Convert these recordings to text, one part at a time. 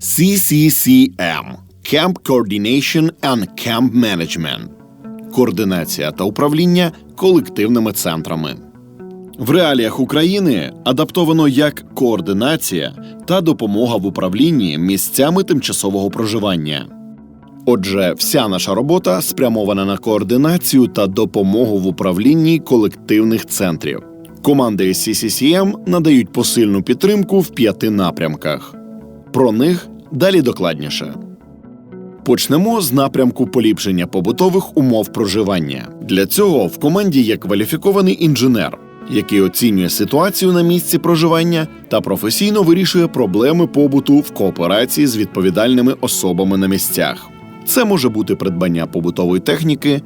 CCCM – Camp Coordination and Camp Management – координація та управління колективними центрами. В реаліях України адаптовано як координація та допомога в управлінні місцями тимчасового проживання. Отже, вся наша робота спрямована на координацію та допомогу в управлінні колективних центрів. Команди CCCM надають посильну підтримку в п'яти напрямках. Про них далі докладніше. Почнемо з напрямку поліпшення побутових умов проживання. Для цього в команді є кваліфікований інженер, який оцінює ситуацію на місці проживання та професійно вирішує проблеми побуту в кооперації з відповідальними особами на місцях. Це може бути придбання побутової техніки,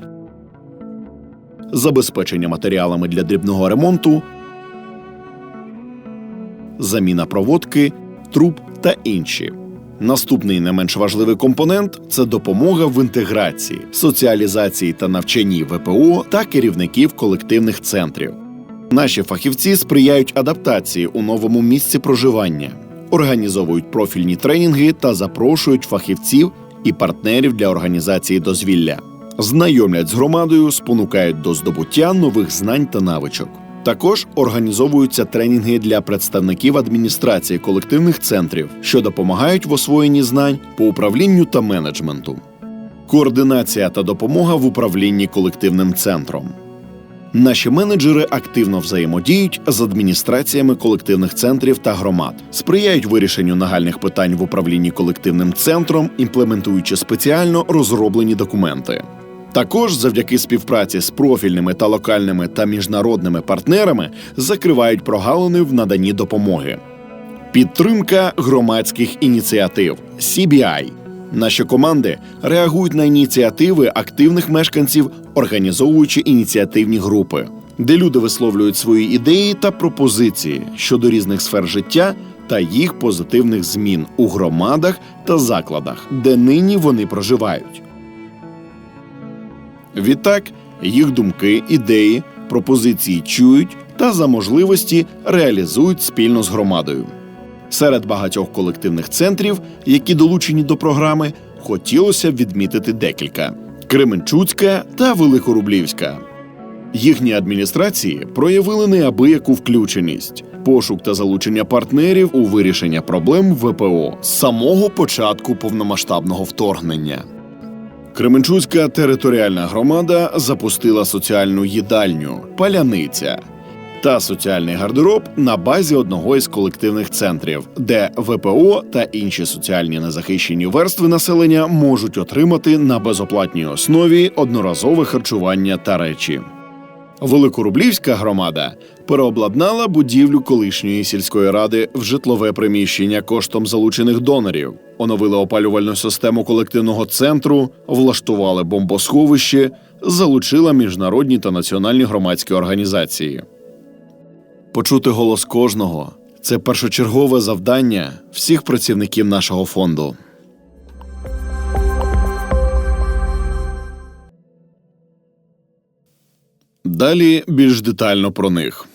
забезпечення матеріалами для дрібного ремонту, заміна проводки, труб та інші. Наступний не менш важливий компонент це допомога в інтеграції, соціалізації та навчанні ВПО та керівників колективних центрів. Наші фахівці сприяють адаптації у новому місці проживання, організовують профільні тренінги та запрошують фахівців і партнерів для організації дозвілля, знайомлять з громадою, спонукають до здобуття нових знань та навичок. Також організовуються тренінги для представників адміністрації колективних центрів, що допомагають в освоєнні знань по управлінню та менеджменту. Координація та допомога в управлінні колективним центром. Наші менеджери активно взаємодіють з адміністраціями колективних центрів та громад, сприяють вирішенню нагальних питань в управлінні колективним центром, імплементуючи спеціально розроблені документи. Також завдяки співпраці з профільними та локальними та міжнародними партнерами закривають прогалини в наданні допомоги. Підтримка громадських ініціатив CBI. Наші команди реагують на ініціативи активних мешканців, організовуючи ініціативні групи, де люди висловлюють свої ідеї та пропозиції щодо різних сфер життя та їх позитивних змін у громадах та закладах, де нині вони проживають. Відтак їх думки, ідеї, пропозиції чують та за можливості реалізують спільно з громадою. Серед багатьох колективних центрів, які долучені до програми, хотілося б відмітити декілька: Кременчуцька та Великорублівська. Їхні адміністрації проявили неабияку включеність, пошук та залучення партнерів у вирішення проблем ВПО з самого початку повномасштабного вторгнення. Кременчуцька територіальна громада запустила соціальну їдальню Паляниця та соціальний гардероб на базі одного із колективних центрів, де ВПО та інші соціальні незахищені верстви населення можуть отримати на безоплатній основі одноразове харчування та речі. Великорублівська громада переобладнала будівлю колишньої сільської ради в житлове приміщення коштом залучених донорів, оновили опалювальну систему колективного центру, влаштували бомбосховище, залучила міжнародні та національні громадські організації. Почути голос кожного це першочергове завдання всіх працівників нашого фонду. Далі більш детально про них.